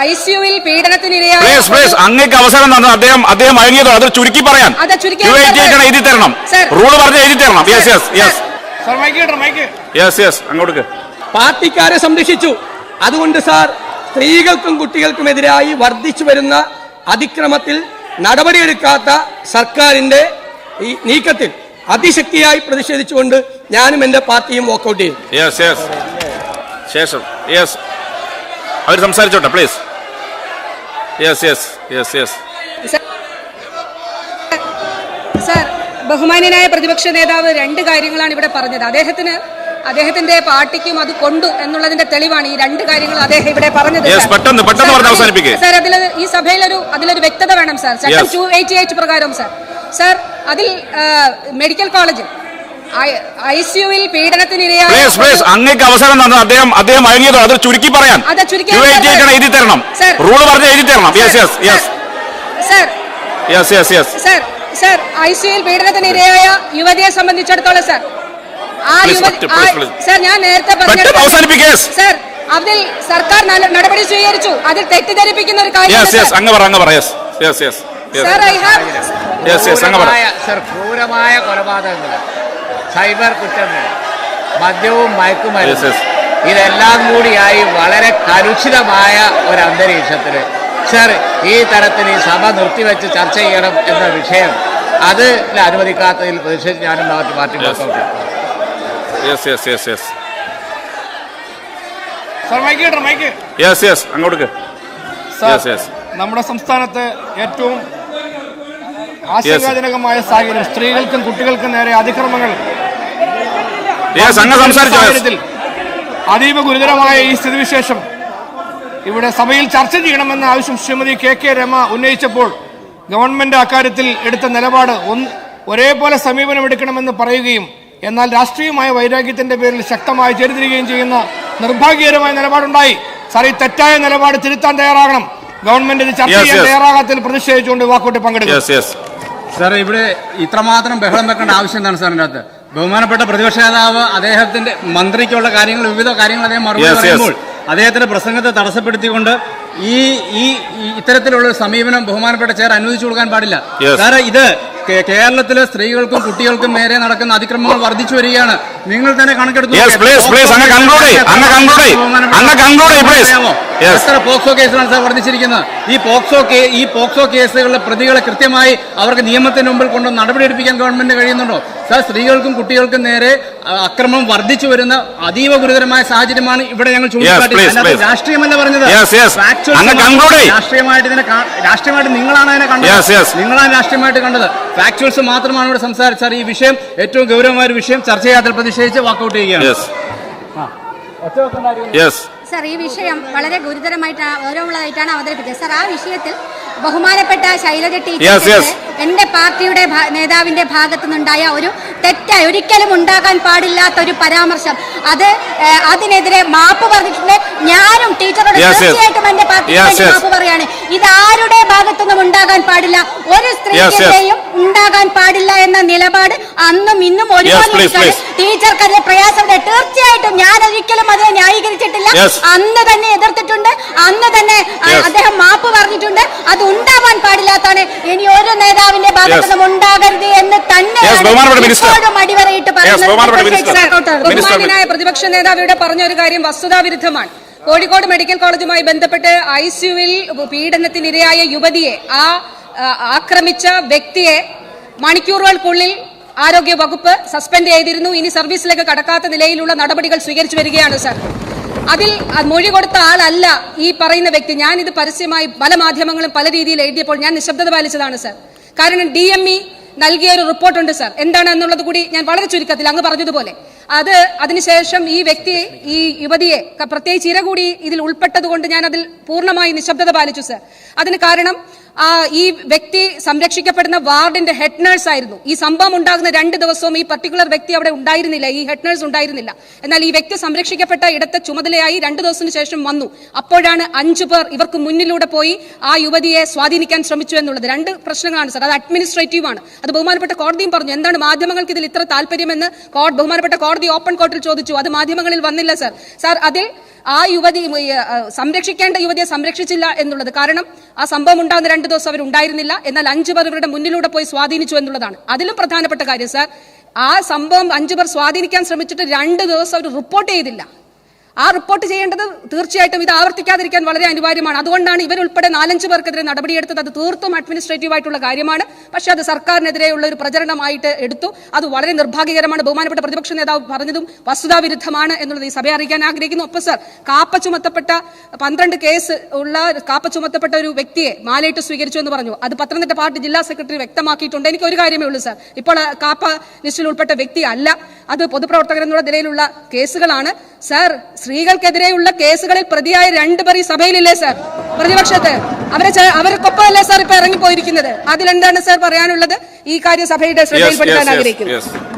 I സിയുവിൽ പീഡനത്തിനിരയായ please please അങ്ങേക്ക് അവസരം തന്നു അദ്ദേഹം അദ്ദേഹം വഴങ്ങിയതോ അത് ചുരുക്കി പറയാൻ. അത് ചുരുക്കി എഴുതി തരണം സർ. റൂൾ പറഞ്ഞ് എഴുതി തരണം യെസ് യെസ് യെസ് യെസ് അങ്ങോട്ട് പാർട്ടിക്കാരെ സംരക്ഷിച്ചു. അതുകൊണ്ട് സാർ സ്ത്രീകൾക്കും കുട്ടികൾക്കുമെതിരായി വർദ്ധിച്ചു വരുന്ന അതിക്രമത്തിൽ നടപടിയെടുക്കാത്ത സർക്കാരിന്റെ ഈ നീക്കത്തിൽ അതിശക്തിയായി പ്രതിഷേധിച്ചുകൊണ്ട് ഞാനും എന്റെ പാർട്ടിയും വോക്കൗട്ട് ചെയ്യും. യെസ് യെസ് ശേഷം. യെസ് അവർ സംസാരിച്ചോട്ടെ please yes yes yes yes sir ബഹുമാന്യനായ പ്രതിപക്ഷ നേതാവ് രണ്ട് കാര്യങ്ങളാണ് ഇവിടെ പറഞ്ഞത്. അദ്ദേഹത്തിന് അദ്ദേഹത്തിന്റെ പാർട്ടിക്കും അത് കൊണ്ടു എന്നുള്ളതിന്റെ തെളിവാണ് ഈ രണ്ട് കാര്യങ്ങൾ അദ്ദേഹം ഇവിടെ പറഞ്ഞത് സാർ. അതിൽ- ഈ സഭയിലൊരു അതിലൊരു വ്യക്തത വേണം സാർ. ടു എയ്റ്റി എയ്റ്റ് പ്രകാരം സാർ. സാർ അതിൽ മെഡിക്കൽ കോളേജിൽ ഐ സിയുവിൽ പീഡനത്തിനിരയായ അങ്ങേക്ക് അവസരം തന്നെ അദ്ദേഹം അദ്ദേഹം വഴങ്ങിയതോ? അത് ചുരുക്കി പറയാൻ. എഴുതി തരണം റൂൾ റൂൾ പറഞ്ഞ് എഴുതി തരണം yes yes yes sir yes yes yes sir sir I പീഡനത്തിനിരയായ യുവതിയെ സംബന്ധിച്ചിടത്തോളം സർ ആ യുവതി. സർ ഞാൻ നേരത്തെ പറഞ്ഞു സർ അതിൽ സർക്കാർ നല്ല നടപടി സ്വീകരിച്ചു. അതിൽ തെറ്റിദ്ധരിപ്പിക്കുന്ന ഒരു കാര്യം യെസ് യെസ് അങ്ങ് പറ അങ്ങ് പറ yes yes yes sir I have yes yes അങ്ങ് പറ. സർ ക്രൂരമായ കൊലപാതകങ്ങൾ സൈബർ കുറ്റങ്ങൾ മദ്യവും മയക്കുമരുന്നും. ഇതെല്ലാം കൂടിയായി വളരെ കലുഷിതമായ ഒരു അന്തരീക്ഷത്തിൽ സർ ഈ തരത്തിൽ ഈ സഭ നിർത്തിവെച്ച് ചർച്ച ചെയ്യണം എന്ന വിഷയം അത് അനുവദിക്കാത്തതിൽ പ്രതിഷേധിച്ച് ഞാനും മാറ്റി Yes. Yes yes yes yes sir mike കേട്ടോ മൈക്ക് യെസ് യെസ് അങ്ങോട്ട് നമ്മുടെ സംസ്ഥാനത്ത് ഏറ്റവും ആശങ്കാജനകമായ സാഹചര്യം. സ്ത്രീകൾക്കും കുട്ടികൾക്കും നേരെ അതിക്രമങ്ങൾ സംസാരിച്ചു? അതീവ ഗുരുതരമായ ഈ സ്ഥിതിവിശേഷം ഇവിടെ സഭയിൽ ചർച്ച ചെയ്യണമെന്ന ആവശ്യം ശ്രീമതി കെ കെ രമ ഉന്നയിച്ചപ്പോൾ ഗവൺമെന്റ് അക്കാര്യത്തിൽ എടുത്ത നിലപാട് ഒരേപോലെ സമീപനമെടുക്കണമെന്ന് പറയുകയും എന്നാൽ രാഷ്ട്രീയമായ വൈരാഗ്യത്തിന്റെ പേരിൽ ശക്തമായി ചേരിതിരികയും ചെയ്യുന്ന നിർഭാഗ്യകരമായ നിലപാടുണ്ടായി. സാർ ഈ തെറ്റായ നിലപാട് തിരുത്താൻ തയ്യാറാകണം. ഗവൺമെന്റ് ഇത് ചർച്ച ചെയ്യാൻ. തയ്യാറാകാത്തതിൽ പ്രതിഷേധിച്ചുകൊണ്ട് വാക്കോട്ട് പങ്കെടുക്കും. യെസ് യെസ് സാർ ഇവിടെ ഇത്രമാത്രം ബഹളം വെക്കേണ്ട ആവശ്യം എന്താണ് സാറിന്റെ അകത്ത്? ബഹുമാനപ്പെട്ട പ്രതിപക്ഷ നേതാവ് അദ്ദേഹത്തിന്റെ മന്ത്രിക്കുള്ള കാര്യങ്ങൾ വിവിധ കാര്യങ്ങൾ അദ്ദേഹം മറുപടി. പറയുമ്പോൾ അദ്ദേഹത്തിന്റെ പ്രസംഗത്തെ തടസ്സപ്പെടുത്തിക്കൊണ്ട് ഈ ഈ ഇത്തരത്തിലുള്ള ഒരു സമീപനം ബഹുമാനപ്പെട്ട ചെയർ അനുവദിച്ചു കൊടുക്കാൻ പാടില്ല. കാരണം സാറേ ഇത് കേരളത്തിലെ സ്ത്രീകൾക്കും കുട്ടികൾക്കും നേരെ നടക്കുന്ന അതിക്രമങ്ങൾ വർദ്ധിച്ചു വരികയാണ്. നിങ്ങൾ തന്നെ കണക്കെടുത്തു എത്ര പോക്സോ കേസിലാണ് സാർ വർദ്ധിച്ചിരിക്കുന്നത്? ഈ പോക്സോ ഈ പോക്സോ കേസുകളിലെ പ്രതികളെ കൃത്യമായി അവർക്ക് നിയമത്തിന് മുമ്പിൽ കൊണ്ട് നടപടിയെടുപ്പിക്കാൻ ഗവൺമെന്റ് കഴിയുന്നുണ്ടോ? സാർ സ്ത്രീകൾക്കും കുട്ടികൾക്കും നേരെ അക്രമം വർദ്ധിച്ചു വരുന്ന അതീവ ഗുരുതരമായ സാഹചര്യമാണ് ഇവിടെ ഞങ്ങൾ ചൂണ്ടിക്കാട്ടി. രാഷ്ട്രീയമല്ല പറഞ്ഞത്. രാഷ്ട്രീയമായിട്ട് ഇതിനെ രാഷ്ട്രീയമായിട്ട് നിങ്ങളാണ് അതിനെ കണ്ടത്. നിങ്ങളാണ് രാഷ്ട്രീയമായിട്ട് കണ്ടത്. ഫാക്ച്വൽസ് മാത്രമാണ് ഇവിടെ സംസാരിച്ചത്. സാർ ഈ വിഷയം ഏറ്റവും ഗൗരവമായ ഒരു വിഷയം ചർച്ച ചെയ്യാത്ത പ്രതിഷേധിച്ച് വാക്കൗട്ട് ചെയ്യുകയാണ്. യെസ് യെസ് സർ ഈ വിഷയം വളരെ ഗുരുതരമായിട്ട് ഗൗരവമുള്ളതായിട്ടാണ് അവതരിപ്പിച്ചത്. സർ ആ വിഷയത്തിൽ ബഹുമാനപ്പെട്ട ശൈലജ ടീച്ചർ. എന്റെ പാർട്ടിയുടെ നേതാവിന്റെ ഭാഗത്തു നിന്നുണ്ടായ ഒരു തെറ്റായി ഒരിക്കലും ഉണ്ടാകാൻ പാടില്ലാത്ത ഒരു പരാമർശം. അത് അതിനെതിരെ മാപ്പ് പറഞ്ഞിട്ടുണ്ട്. ഞാനും ടീച്ചറോട്. തീർച്ചയായിട്ടും എന്റെ yes. മാപ്പ് പറയാണ്. ഇത് ആരുടെ ഭാഗത്തുനിന്നും ഉണ്ടാകാൻ പാടില്ല. ഒരു സ്ത്രീയുടെയും ഉണ്ടാകാൻ പാടില്ല എന്ന നിലപാട് അന്നും ഇന്നും ഒരുപാട്. ടീച്ചർക്ക് അതിലെ പ്രയാസമുണ്ട് തീർച്ചയായിട്ടും ഞാൻ ഒരിക്കലും അതിനെ ന്യായീകരിച്ചിട്ടില്ല. അന്ന് തന്നെ എതിർത്തിട്ടുണ്ട്. അന്ന് തന്നെ അദ്ദേഹം മാപ്പ് പറഞ്ഞിട്ടുണ്ട്. അത് ഉണ്ടാവാൻ പാടില്ലാത്താണ് ഇനി ഒരു നേതാവിന്റെ ഭാഗത്തു നിന്നും ഉണ്ടാകരുത് എന്ന് തന്നെ അടിവരയിട്ട്. പറയുന്നത്. പ്രതിപക്ഷ നേതാവ് ഇവിടെ പറഞ്ഞ ഒരു കാര്യം വസ്തുതാവിരുദ്ധമാണ്. കോഴിക്കോട് മെഡിക്കൽ കോളേജുമായി ബന്ധപ്പെട്ട് ഐ സിയുവിൽ പീഡനത്തിനിരയായ യുവതിയെ ആ, ആക്രമിച്ച വ്യക്തിയെ മണിക്കൂറുകൾക്കുള്ളിൽ ആരോഗ്യ വകുപ്പ് സസ്പെൻഡ് ചെയ്തിരുന്നു. ഇനി സർവീസിലേക്ക് കടക്കാത്ത നിലയിലുള്ള നടപടികൾ സ്വീകരിച്ചു വരികയാണ് സാർ. അതിൽ മൊഴി കൊടുത്ത ആളല്ല ഈ പറയുന്ന വ്യക്തി. ഞാൻ ഇത് പരസ്യമായി പല മാധ്യമങ്ങളും പല രീതിയിൽ എഴുതിയപ്പോൾ ഞാൻ നിശബ്ദത പാലിച്ചതാണ് സാർ. കാരണം ഡി എം ഇ നൽകിയ ഒരു റിപ്പോർട്ടുണ്ട് സാർ. എന്താണ് എന്നുള്ളത് കൂടി ഞാൻ വളരെ ചുരുക്കത്തിൽ അങ്ങ് പറഞ്ഞതുപോലെ. അത് അതിനുശേഷം ഈ വ്യക്തി ഈ യുവതിയെ പ്രത്യേകിച്ച് ഇര കൂടി ഇതിൽ ഉൾപ്പെട്ടത് കൊണ്ട് ഞാൻ അതിൽ പൂർണമായി നിശബ്ദത പാലിച്ചു സർ. അതിന് കാരണം ഈ വ്യക്തി സംരക്ഷിക്കപ്പെടുന്ന വാർഡിന്റെ ഹെഡ് നഴ്സ് ആയിരുന്നു. ഈ സംഭവം ഉണ്ടാകുന്ന രണ്ട് ദിവസവും ഈ പർട്ടിക്കുലർ വ്യക്തി അവിടെ ഉണ്ടായിരുന്നില്ല. ഈ ഹെഡ് നഴ്സ് ഉണ്ടായിരുന്നില്ല. എന്നാൽ ഈ വ്യക്തി സംരക്ഷിക്കപ്പെട്ട ഇടത്തെ ചുമതലയായി രണ്ട് ദിവസത്തിന് ശേഷം വന്നു. അപ്പോഴാണ് അഞ്ചു പേർ ഇവർക്ക് മുന്നിലൂടെ പോയി ആ യുവതിയെ സ്വാധീനിക്കാൻ ശ്രമിച്ചു എന്നുള്ളത്. രണ്ട് പ്രശ്നങ്ങളാണ് സർ. അത് അഡ്മിനിസ്ട്രേറ്റീവ് ആണ്. അത് ബഹുമാനപ്പെട്ട കോടതിയും പറഞ്ഞു. എന്താണ് മാധ്യമങ്ങൾക്ക് ഇതിൽ ഇത്ര താല്പര്യമെന്ന് ബഹുമാനപ്പെട്ട കോടതി ഓപ്പൺ കോർട്ടിൽ ചോദിച്ചു. അത് മാധ്യമങ്ങളിൽ വന്നില്ല സർ. സാർ അതിൽ ആ യുവതി സംരക്ഷിക്കേണ്ട യുവതിയെ സംരക്ഷിച്ചില്ല എന്നുള്ളത് കാരണം ആ സംഭവം ഉണ്ടാകുന്ന രണ്ട് ദിവസം അവർ ഉണ്ടായിരുന്നില്ല. എന്നാൽ അഞ്ചു പേർ ഇവരുടെ മുന്നിലൂടെ പോയി സ്വാധീനിച്ചു എന്നുള്ളതാണ്. അതിലും പ്രധാനപ്പെട്ട കാര്യം സാർ ആ സംഭവം അഞ്ചു പേർ സ്വാധീനിക്കാൻ ശ്രമിച്ചിട്ട് രണ്ട് ദിവസം അവർ റിപ്പോർട്ട് ചെയ്തില്ല. ആ റിപ്പോർട്ട് ചെയ്യേണ്ടത് തീർച്ചയായിട്ടും ഇത് ആവർത്തിക്കാതിരിക്കാൻ വളരെ അനിവാര്യമാണ്. അതുകൊണ്ടാണ് ഇവരുൾപ്പെടെ നാലഞ്ച് പേർക്കെതിരെ നടപടിയെടുത്തത്. അത് തീർത്തും അഡ്മിനിസ്ട്രേറ്റീവ് ആയിട്ടുള്ള കാര്യമാണ്. പക്ഷെ അത് സർക്കാരിനെതിരെയുള്ള ഒരു പ്രചരണമായിട്ട് എടുത്തു. അത് വളരെ നിർഭാഗ്യകരമാണ്. ബഹുമാനപ്പെട്ട പ്രതിപക്ഷ നേതാവ് പറഞ്ഞതും വസ്തുതാവിരുദ്ധമാണ് എന്നുള്ളത് ഈ സഭയെ അറിയിക്കാൻ ആഗ്രഹിക്കുന്നു. ഒപ്പം സർ കാപ്പ ചുമത്തപ്പെട്ട പന്ത്രണ്ട് കേസ് ഉള്ള കാപ്പ ചുമത്തപ്പെട്ട ഒരു വ്യക്തിയെ മാലയിട്ട് സ്വീകരിച്ചു എന്ന് പറഞ്ഞു. അത് പത്തനംതിട്ട പാർട്ടി ജില്ലാ സെക്രട്ടറി വ്യക്തമാക്കിയിട്ടുണ്ട്. എനിക്ക് ഒരു കാര്യമേ ഉള്ളൂ സർ. ഇപ്പോൾ കാപ്പ ലിസ്റ്റിൽ ഉൾപ്പെട്ട വ്യക്തി അല്ല അത് പൊതുപ്രവർത്തകർ എന്നുള്ള നിലയിലുള്ള കേസുകളാണ്. സർ സ്ത്രീകൾക്കെതിരെയുള്ള കേസുകളിൽ പ്രതിയായ രണ്ടുപേർ ഈ സഭയിലില്ലേ സർ? പ്രതിപക്ഷത്ത്. അവരെ അവർക്കൊപ്പം അല്ലേ സാർ ഇപ്പൊ ഇറങ്ങിപ്പോയിരിക്കുന്നത്? അതിലെന്താണ് സർ പറയാനുള്ളത്? ഈ കാര്യം സഭയുടെ ശ്രദ്ധയിൽപ്പെടുത്താൻ ആഗ്രഹിക്കുന്നത് ആഗ്രഹിക്കുന്നു.